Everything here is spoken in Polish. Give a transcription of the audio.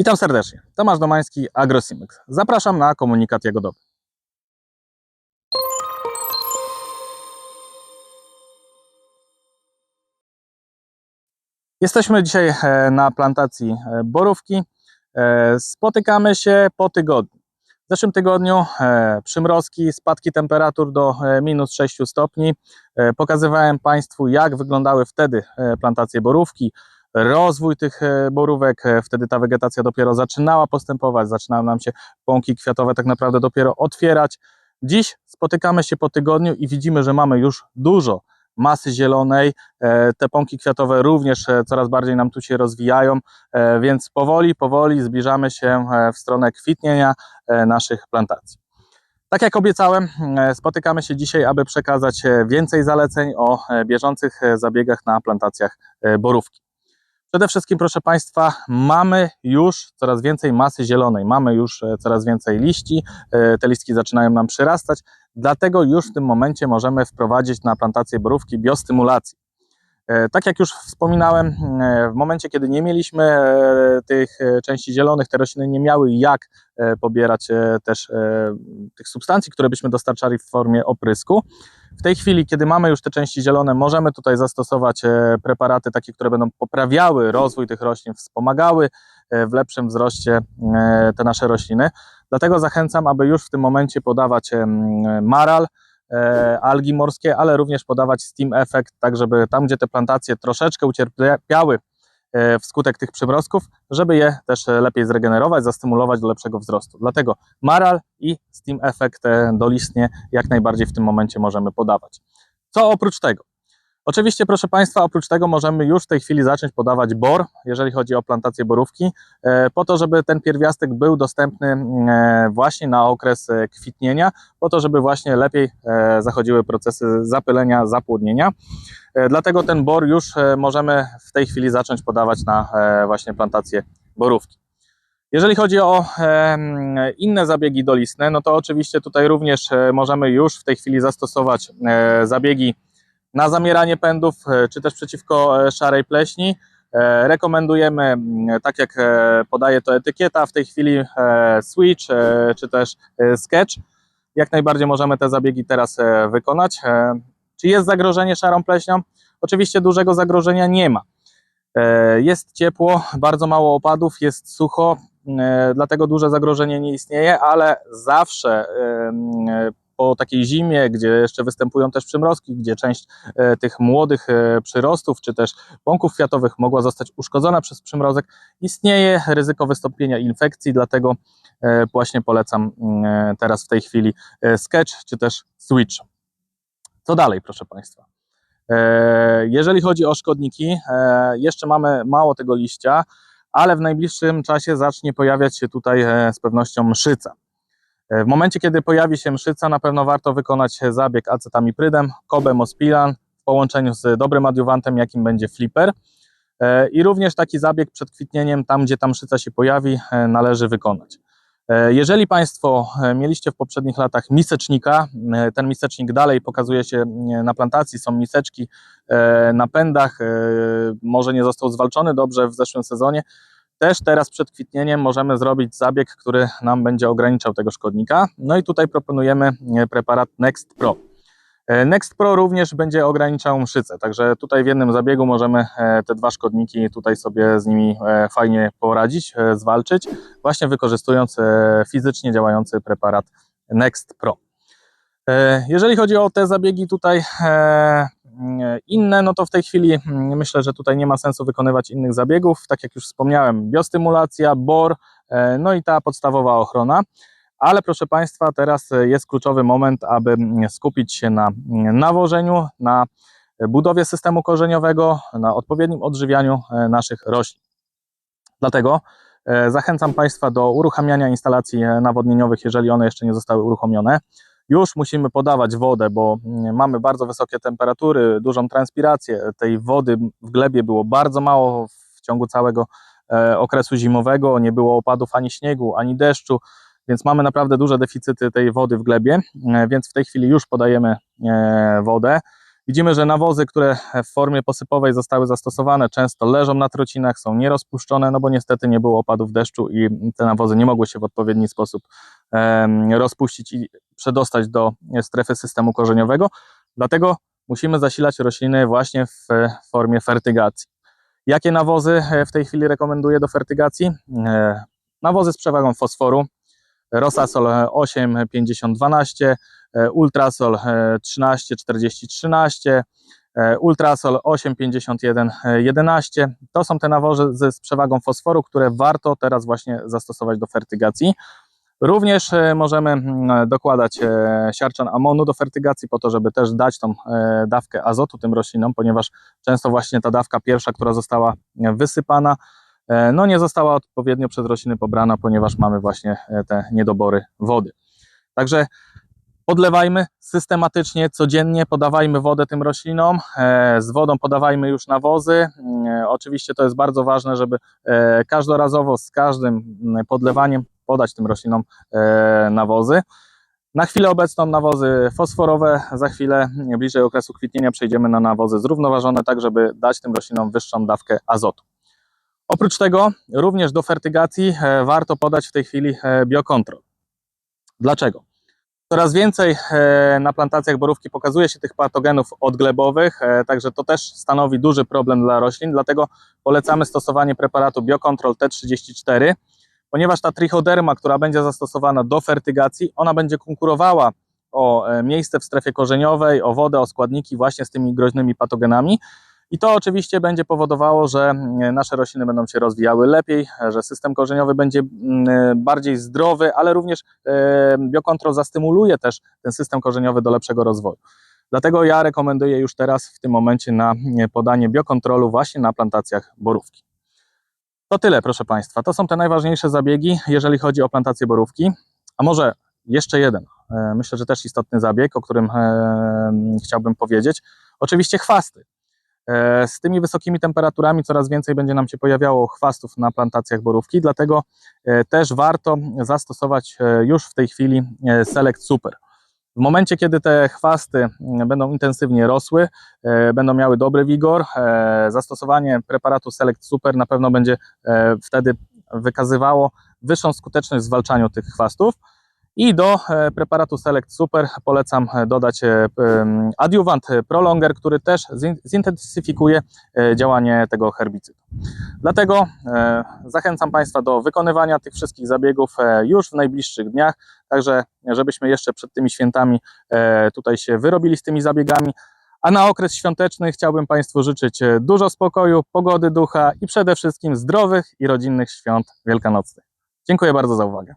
Witam serdecznie. Tomasz Domański, AgroSimex. Zapraszam na komunikat jagodowy. Jesteśmy dzisiaj e, na plantacji e, borówki. E, Spotykamy się po tygodniu. W zeszłym tygodniu przymrozki, spadki temperatur do minus 6 stopni. Pokazywałem Państwu, jak wyglądały wtedy plantacje borówki, rozwój tych e, borówek. E, Wtedy ta wegetacja dopiero zaczynała postępować, zaczynały nam się pąki kwiatowe tak naprawdę dopiero otwierać. Dziś spotykamy się po tygodniu i widzimy, że mamy już dużo masy zielonej. E, Te pąki kwiatowe również coraz bardziej nam tu się rozwijają, więc powoli, powoli zbliżamy się w stronę kwitnienia naszych plantacji. Tak jak obiecałem, spotykamy się dzisiaj, aby przekazać więcej zaleceń o bieżących zabiegach na plantacjach borówki. Przede wszystkim, proszę Państwa, mamy już coraz więcej masy zielonej, mamy już e, coraz więcej liści, e, te listki zaczynają nam przyrastać, dlatego już w tym momencie możemy wprowadzić na plantację borówki biostymulacji. E, Tak jak już wspominałem, e, w momencie, kiedy nie mieliśmy e, tych części zielonych, te rośliny nie miały jak pobierać też tych substancji, które byśmy dostarczali w formie oprysku. W tej chwili, kiedy mamy już te części zielone, możemy tutaj zastosować preparaty takie, które będą poprawiały rozwój tych roślin, wspomagały w lepszym wzroście te nasze rośliny. Dlatego zachęcam, aby już w tym momencie podawać maral, algi morskie, ale również podawać steam effect, tak żeby tam, gdzie te plantacje troszeczkę ucierpiały e, wskutek tych przymrozków, żeby je też e, lepiej zregenerować, zastymulować do lepszego wzrostu. Dlatego maral i steam effect e, dolistnie jak najbardziej w tym momencie możemy podawać. Co oprócz tego? Oczywiście, proszę Państwa, oprócz tego możemy już w tej chwili zacząć podawać bor, jeżeli chodzi o plantację borówki, e, po to, żeby ten pierwiastek był dostępny e, właśnie na okres e, kwitnienia, po to, żeby właśnie lepiej zachodziły procesy zapylenia, zapłodnienia. Dlatego ten bor już możemy w tej chwili zacząć podawać na właśnie plantację borówki. Jeżeli chodzi o inne zabiegi dolistne, no to oczywiście tutaj również możemy już w tej chwili zastosować zabiegi na zamieranie pędów, e, czy też przeciwko e, szarej pleśni. E, Rekomendujemy, tak jak podaje to etykieta, w tej chwili switch czy też sketch. Jak najbardziej możemy te zabiegi teraz wykonać. Czy jest zagrożenie szarą pleśnią? Oczywiście dużego zagrożenia nie ma. Jest ciepło, bardzo mało opadów, jest sucho, dlatego duże zagrożenie nie istnieje, ale zawsze po takiej zimie, gdzie jeszcze występują też przymrozki, gdzie część e, tych młodych e, przyrostów czy też pąków kwiatowych mogła zostać uszkodzona przez przymrozek, istnieje ryzyko wystąpienia infekcji, dlatego e, właśnie polecam mm, teraz w tej chwili sketch czy też switch. Co dalej, proszę Państwa? Jeżeli chodzi o szkodniki, jeszcze mamy mało tego liścia, ale w najbliższym czasie zacznie pojawiać się tutaj z pewnością mszyca. W momencie, kiedy pojawi się mszyca, na pewno warto wykonać zabieg acetamiprydem, kobemospilan w połączeniu z dobrym adiuwantem, jakim będzie flipper. E, I również taki zabieg przed kwitnieniem, tam gdzie ta mszyca się pojawi, e, należy wykonać. E, Jeżeli Państwo mieliście w poprzednich latach misecznika, ten misecznik dalej pokazuje się na plantacji, są miseczki na pędach, może nie został zwalczony dobrze w zeszłym sezonie, też teraz przed kwitnieniem możemy zrobić zabieg, który nam będzie ograniczał tego szkodnika. No i tutaj proponujemy e, preparat Next Pro. E, Next Pro również będzie ograniczał mszycę, także tutaj w jednym zabiegu możemy e, te dwa szkodniki tutaj sobie z nimi fajnie poradzić, zwalczyć, właśnie wykorzystując fizycznie działający preparat Next Pro. Jeżeli chodzi o te zabiegi tutaj inne, no to w tej chwili mm, myślę, że tutaj nie ma sensu wykonywać innych zabiegów. Tak jak już wspomniałem, biostymulacja, BOR, e, no i ta podstawowa ochrona. Ale proszę Państwa, teraz e, jest kluczowy moment, aby mm, skupić się na mm, nawożeniu, na budowie systemu korzeniowego, na odpowiednim odżywianiu e, naszych roślin. Dlatego e, zachęcam Państwa do uruchamiania instalacji e, nawodnieniowych, jeżeli one jeszcze nie zostały uruchomione już musimy podawać wodę, bo mm, mamy bardzo wysokie temperatury, dużą transpirację. Tej wody w glebie było bardzo mało w ciągu całego e, okresu zimowego. Nie było opadów ani śniegu, ani deszczu, więc mamy naprawdę duże deficyty tej wody w glebie, e, więc w tej chwili już podajemy e, wodę. Widzimy, że nawozy, które w formie posypowej zostały zastosowane, często leżą na trocinach, są nierozpuszczone, no bo niestety nie było opadów deszczu i te nawozy nie mogły się w odpowiedni sposób rozpuścić i przedostać do strefy systemu korzeniowego. Dlatego musimy zasilać rośliny właśnie w formie fertygacji. Jakie nawozy e, w tej chwili rekomenduję do fertygacji? E, Nawozy z przewagą fosforu, Rosasol 8, 50, 12, e, Ultrasol e, 13, 40, 13, e, Ultrasol 8, 51, e, 11. To są te nawozy z przewagą fosforu, które warto teraz właśnie zastosować do fertygacji. Również e, możemy mm, dokładać e, siarczan amonu do fertygacji po to, żeby też dać tą e, dawkę azotu tym roślinom, ponieważ często właśnie ta dawka pierwsza, która została e, wysypana, e, no nie została odpowiednio przez rośliny pobrana, ponieważ mamy właśnie e, te niedobory wody. Także podlewajmy systematycznie, codziennie, podawajmy wodę tym roślinom, e, z wodą podawajmy już nawozy. E, Oczywiście to jest bardzo ważne, żeby e, każdorazowo z każdym mm, podlewaniem podać tym roślinom e, nawozy. Na chwilę obecną nawozy fosforowe, za chwilę bliżej okresu kwitnienia przejdziemy na nawozy zrównoważone, tak żeby dać tym roślinom wyższą dawkę azotu. Oprócz tego również do fertygacji e, warto podać w tej chwili e, biokontrol. Dlaczego? Coraz więcej e, na plantacjach borówki pokazuje się tych patogenów odglebowych, e, także to też stanowi duży problem dla roślin, dlatego polecamy stosowanie preparatu Biocontrol T34, ponieważ ta trichoderma, która będzie zastosowana do fertygacji, ona będzie konkurowała o e, miejsce w strefie korzeniowej, o wodę, o składniki właśnie z tymi groźnymi patogenami. I to oczywiście będzie powodowało, że mm, nasze rośliny będą się rozwijały lepiej, że system korzeniowy będzie mm, bardziej zdrowy, ale również e, biokontrol zastymuluje też ten system korzeniowy do lepszego rozwoju. Dlatego ja rekomenduję już teraz w tym momencie na e, podanie biokontrolu właśnie na plantacjach borówki. To tyle, proszę Państwa. To są te najważniejsze zabiegi, jeżeli chodzi o plantację borówki. A może jeszcze jeden, e, myślę, że też istotny zabieg, o którym e, chciałbym powiedzieć. Oczywiście chwasty. E, Z tymi wysokimi temperaturami coraz więcej będzie nam się pojawiało chwastów na plantacjach borówki, dlatego też warto zastosować już w tej chwili Select Super. W momencie, kiedy te chwasty mm, będą intensywnie rosły, e, będą miały dobry wigor, e, zastosowanie preparatu Select Super na pewno będzie e, wtedy wykazywało wyższą skuteczność w zwalczaniu tych chwastów. I do e, preparatu Select Super polecam e, dodać e, adiuwant Prolonger, który też zin- zintensyfikuje działanie tego herbicydu. Dlatego zachęcam Państwa do wykonywania tych wszystkich zabiegów już w najbliższych dniach, także żebyśmy jeszcze przed tymi świętami tutaj się wyrobili z tymi zabiegami. A na okres świąteczny chciałbym Państwu życzyć dużo spokoju, pogody ducha i przede wszystkim zdrowych i rodzinnych świąt wielkanocnych. Dziękuję bardzo za uwagę.